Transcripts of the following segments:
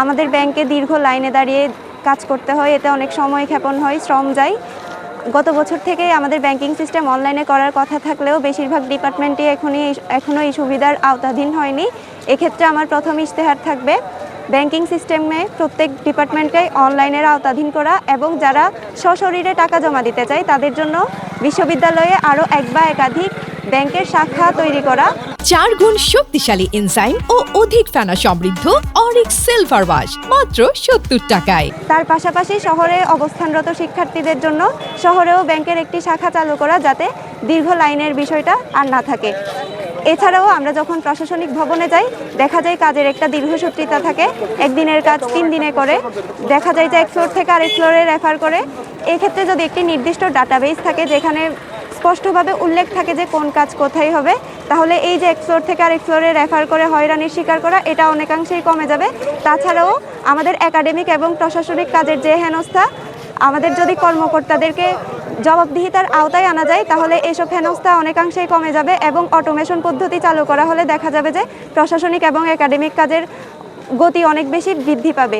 আমাদের ব্যাংকে দীর্ঘ লাইনে দাঁড়িয়ে কাজ করতে হয়, এতে অনেক সময় ক্ষেপণ হয়, শ্রম যায়। গত বছর থেকে আমাদের ব্যাংকিং সিস্টেম অনলাইনে করার কথা থাকলেও বেশিরভাগ ডিপার্টমেন্টই এখনই এখনও এই সুবিধার আওতাধীন হয়নি। এক্ষেত্রে আমার প্রথম ইশতেহার থাকবে ব্যাংকিং সিস্টেমে প্রত্যেক ডিপার্টমেন্টকে অনলাইনের আওতাধীন করা এবং যারা সশরীরে টাকা জমা দিতে চায়, তাদের জন্য বিশ্ববিদ্যালয়ে আরও এক বা একাধিক ব্যাংকের শাখা তৈরি করা। চার গুণ শক্তিশালী এনজাইম ও অধিক ফেনা সমৃদ্ধ অরিক সিলভার ওয়াশ মাত্র সত্তর টাকায়। তার পাশাপাশি শহরে অবস্থানরত শিক্ষার্থীদের জন্য শহরেও ব্যাংকের একটি শাখা চালু করা যাতে দীর্ঘ লাইনের বিষয়টা আর না থাকে। এছাড়াও আমরা যখন প্রশাসনিক ভবনে যাই, দেখা যায় কাজের একটা দীর্ঘসূত্রিতা থাকে। একদিনের কাজ তিন দিনে করে। দেখা যায় যে এক ফ্লোর থেকে আরেক ফ্লোরে রেফার করে। এক্ষেত্রে যদি একটি নির্দিষ্ট ডাটাবেস থাকে, যেখানে স্পষ্টভাবে উল্লেখ থাকে যে কোন কাজ কোথায় হবে তাহলে এই যে এক ফ্লোর থেকে আরেক ফ্লোরে রেফার করে হয়রানির শিকার করা, এটা অনেকাংশেই কমে যাবে। তাছাড়াও আমাদের একাডেমিক এবং প্রশাসনিক কাজের যে হেনস্থা, আমাদের যদি কর্মকর্তাদেরকে জবাবদিহিতার আওতায় আনা যায়, তাহলে এসব হেনস্থা অনেকাংশেই কমে যাবে এবং অটোমেশন পদ্ধতি চালু করা হলে দেখা যাবে যে প্রশাসনিক এবং একাডেমিক কাজের গতি অনেক বেশি বৃদ্ধি পাবে।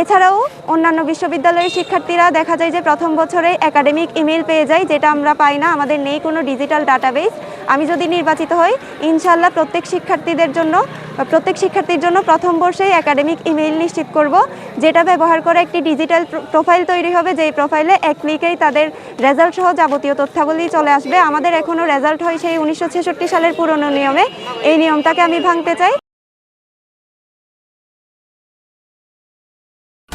এছাড়াও অন্যান্য বিশ্ববিদ্যালয়ের শিক্ষার্থীরা দেখা যায় যে প্রথম বছরে একাডেমিক ইমেল পেয়ে যায়, যেটা আমরা পাই না, আমাদের নেই কোনো ডিজিটাল ডাটাবেস। আমি যদি নির্বাচিত হই ইনশাল্লাহ প্রত্যেক শিক্ষার্থীদের জন্য, প্রত্যেক শিক্ষার্থীর জন্য প্রথম বর্ষেই একাডেমিক ইমেইল নিশ্চিত করব, যেটা ব্যবহার করে একটি ডিজিটাল প্রোফাইল তৈরি হবে, যেই প্রোফাইলে এক ক্লিকেই তাদের রেজাল্ট সহ যাবতীয় তথ্যাবলী চলে আসবে। আমাদের এখনও রেজাল্ট হয় সেই উনিশশো ছেষট্টি সালের পুরনো নিয়মে। এই নিয়মটাকে আমি ভাঙতে চাই।